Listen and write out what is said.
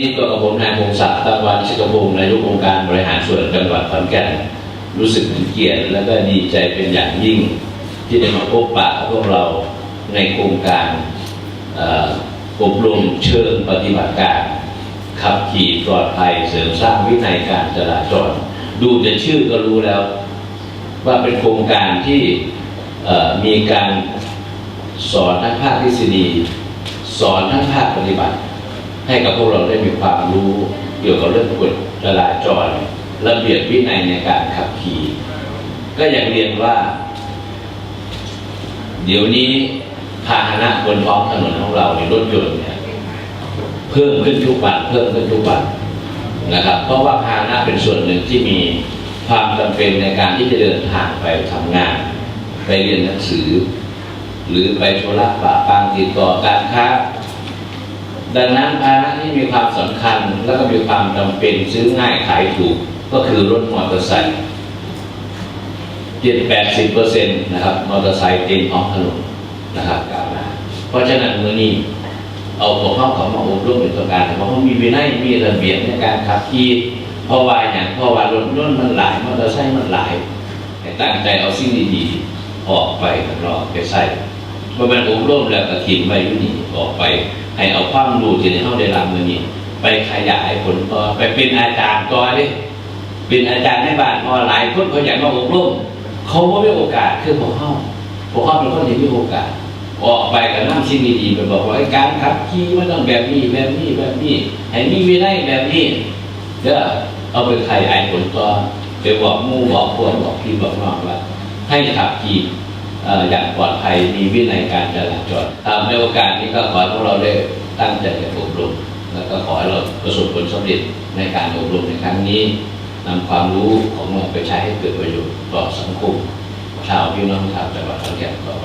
ที่ตัวกับผมนายพงศักดิ์ตะวันชิกพงศ์นายกองค์การบริหารส่วนจังหวัดขอนแก่นรู้สึกเป็นเกียรติและก็ดีใจเป็นอย่างยิ่ง ที่ได้มาพบปะพวกเราในโครงการอ่ออบรมเชิงปฏิบัติการ ขับขี่ปลอดภัยเสริมสร้างวินัยการจราจร ดูแต่ชื่อก็รู้แล้ว ว่าเป็นโครงการที่อ่อมีการสอนทั้งภาคทฤษฎี สอนทั้งภาคปฏิบัติ ให้กับพวกเราได้มีความรู้เกี่ยวกับเรื่องกฎจราจรระเบียบวินัยในการขับขี่ ก็อยากเรียนว่า เดี๋ยวนี้พาหนะบนท้องถนนของเราในรถยนต์เนี่ยเพิ่มขึ้นทุกวันเพิ่มขึ้นทุกวันนะครับ เพราะว่าพาหนะเป็นส่วนหนึ่งที่มีความจำเป็นในการที่จะเดินทางไปทำงาน ไปเรียนหนังสือ หรือไปธุระปะปางติดต่อการค้า ดังนั้นภาชนะที่มีความสำคัญและก็มีความจำเป็นซื้อง่ายขายถูกก็คือรถมอเตอร์ไซค์เจ็ดแปดสิบเปอร์เซ็นต์นะครับมอเตอร์ไซค์เต็มท้องถนนนะครับกล่าวมาเพราะฉะนั้นมือนี้เอาพวกเขาเขามาอบรมเป็นตัวการเพราะเขามีวินัยมีระเบียบในการขับขี่เพราะว่าอย่างเพราะว่ารถยนต์มันหลายมอเตอร์ไซค์มันหลายตั้งใจเอาสิ่งดีๆออกไปข้างนอกไปใส่เมื่อมันอบรมแล้วก็ทิ้งไว้อยู่นี่ออกไป ให้เอาความรู้ที่ในห้องได้รับมือนี้ไปขยายผลต่อไปเป็นอาจารย์ต่อเลยเป็นอาจารย์ในบ้านพอหลายคนเขาอยากมาอบรมเขาไม่มีโอกาสคือพวกเขาพวกเขาเป็นคนที่มีโอกาสออกไปกับน้ำสิ่งดีๆไปบอกว่าไอ้การขับขี่มันต้องแบบนี้แบบนี้แบบนี้ให้มีวินัยแบบนี้เดี๋ยวเอาไปขยายผลต่อไปบอกมู่บอกพวกบอกพี่บอกน้องว่าให้ขับขี่ อย่างปลอดภัยมีวินัยการจราจรตามในโอกาสนี้ก็ขอให้พวกเราได้ตั้งใจอบรมแล้วก็ขอให้เราประสบผลสำเร็จในการอบรมในครั้งนี้นำความรู้ของเราไปใช้ให้เกิดประโยชน์ต่อสังคมชาวพี่น้องชาวจังหวัดขอนแก่นต่อไป